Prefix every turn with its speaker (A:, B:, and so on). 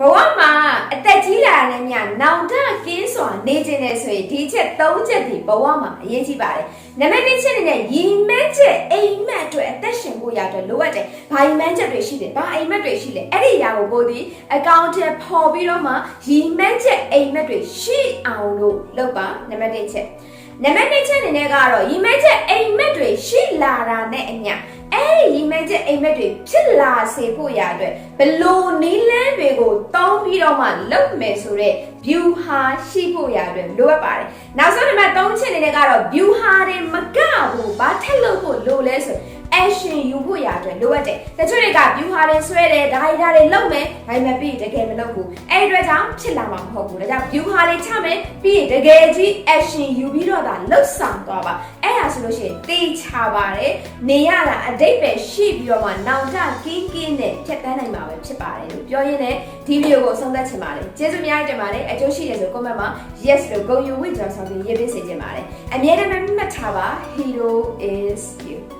A: ဘဝမှာအသက်ကြီးလာတဲ့ညနောင်တကင်းစွာနေခြင်းနဲ့ဆိုရင်ဒီချက်၃ချက်ဒီဘဝမှာအရေးကြီးပါတယ်။နံပါတ်၁ချက်အနေနဲ့ရီမန်းချက်အိမ်မက်အတွက်အသက်ရှင်ဖို့ရအတွက်လိုအပ်တယ်။ဘာရီမန်းချက်တွေရှိတယ်။ဘာအိမ်မက်တွေရှိလဲ။အဲ့ဒီအရာကိုပို့ဒီအကောင့်ထဲပေါ်ပြီးတော့မှရီမန်းချက်အိမ်မက်တွေရှိအောင်လို့လုပ်ပါနံပါတ်၁ချက်။နံပါတ်2ချက်အနေနဲ့ကတော့ရီမန်းချက်အိမ်မက်တွေရှိလာတာနဲ့အမျှ အဲ့ဒီရီမန်းချက်အိမ်မက်တွေဖြစ်လာစေဖို့ရအတွက်ဘလို့နီးလန်းတွေကိုတောင်းပြီးတော့မှလုပ်မယ်ဆိုတော့ view ဟာရှိဖို့ရအတွက်လိုအပ်ပါတယ်။နောက်ဆုံးနံပါတ်3ချက်အနေနဲ့ကတော့ view ဟာတွေမကဘူးဘာထက်လို့ဖို့လိုလဲဆို action ယူဖို့ရအတွက်လိုအပ်တယ်။တချို့တွေက view ဟာတွေဆွဲတယ်ဒါရီဒါတွေလုပ်မယ်ဒါပေမဲ့ပြီးရင်တကယ်မလုပ်ဘူး။အဲ့ဒီအတွက်ကြောင့်ဖြစ်လာမှာမဟုတ်ဘူး။ဒါကြောင့် view ဟာတွေချမယ်ပြီးရင်တကယ်ကြီး action ယူပြီးတော့ဒါလှုပ်ဆောင်သွားပါ။အဲ့ဒါ ဆိုလို့ရှိရင်တေးချပါတယ်။နေရတာအတိတ်ပဲရှိပြီးတော့မှနောင်တကင်းကင်းနဲ့ဖြတ်တန်းနိုင်မှာပဲဖြစ်ပါတယ်လို့ပြောရင်းနဲ့ဒီဗီဒီယိုကိုဆုံးသက်ချင်ပါတယ်။ကျေးဇူးများတင်ပါတယ်။အကျိုးရှိတယ်ဆို comment မှာ yes လို့ဂုဏ်ယူဝိကြောင်းဆောင်ပြီးရေးပေးစေချင်ပါတယ်။အမြဲတမ်းမှတ်ထားပါ hero is you